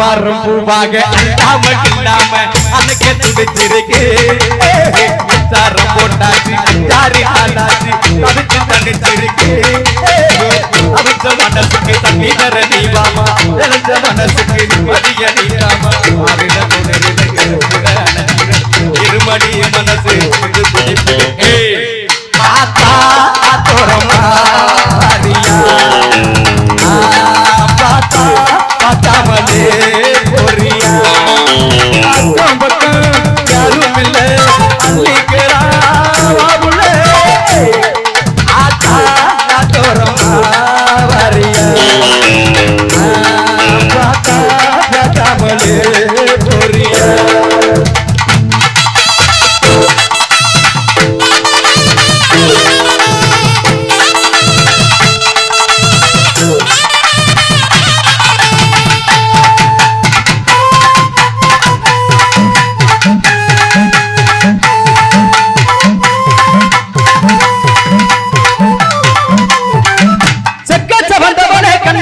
ஆவாரம் பூவாக அண்டாம கிண்டாம அதுக்கு துடிச்சிருக்கு மின்சாரம் போட்டாச்சு அஞ்சாறு ஆளாச்சு அதுக்கு தனிச்சிருக்கு. அவிச்ச மனசுக்கு தண்ணி தர நீ வாமா தெரிஞ்ச மனசுக்கு மதிய நீ Yeah.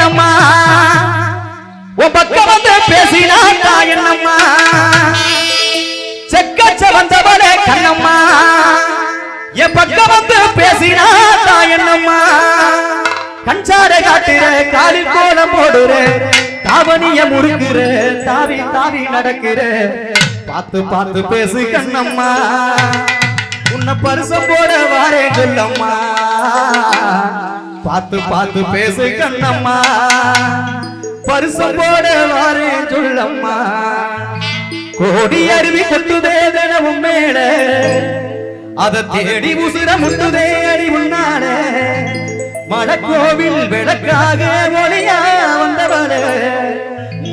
என்னம்மா? உன் பக்கம் வந்து பேசினாட்டா என்னம்மா? செக்கச்ச வந்தவனே கண்ணம்மா. என் பக்கம் வந்து பேசினாட்டா என்னம்மா? கஞ்சாட காட்டுற காலில் கோலம் போடுற தாவணிய முறுக்குற தாவி தாவி நடக்கிற. பார்த்து பார்த்து பேசு கண்ணம்மா. உன்னை பரிசம் போட வாரே சொல்லம்மா. பார்த்து பார்த்து பேசு கண்ணம்மா. பரிசம் போட வாரே சொல்லம்மா. கோடி அருவி கொட்டுதே தினமும் மேல. அத தேடி உசிர முட்டுதே அடி உன்னால மடக்கோவில் விளக்காக ஒளியா வந்தவளே.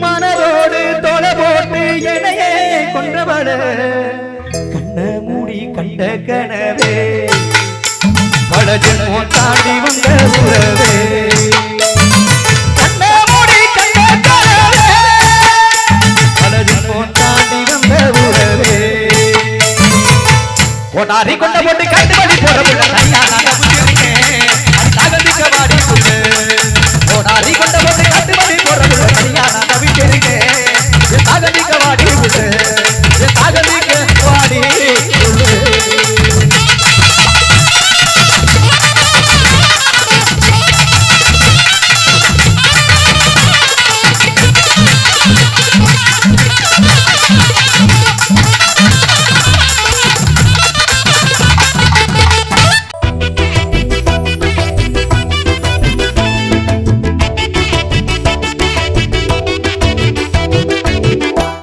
மனதோடு தொலை போட்டு எனையே கொன்றவளே. கண்ண மூடி கண்ட கனவே பல ஜென்மம் தாண்டி வந்த உறவே கொண்டாடி கொண்ட போட்டு கட்டு பண்ணி போற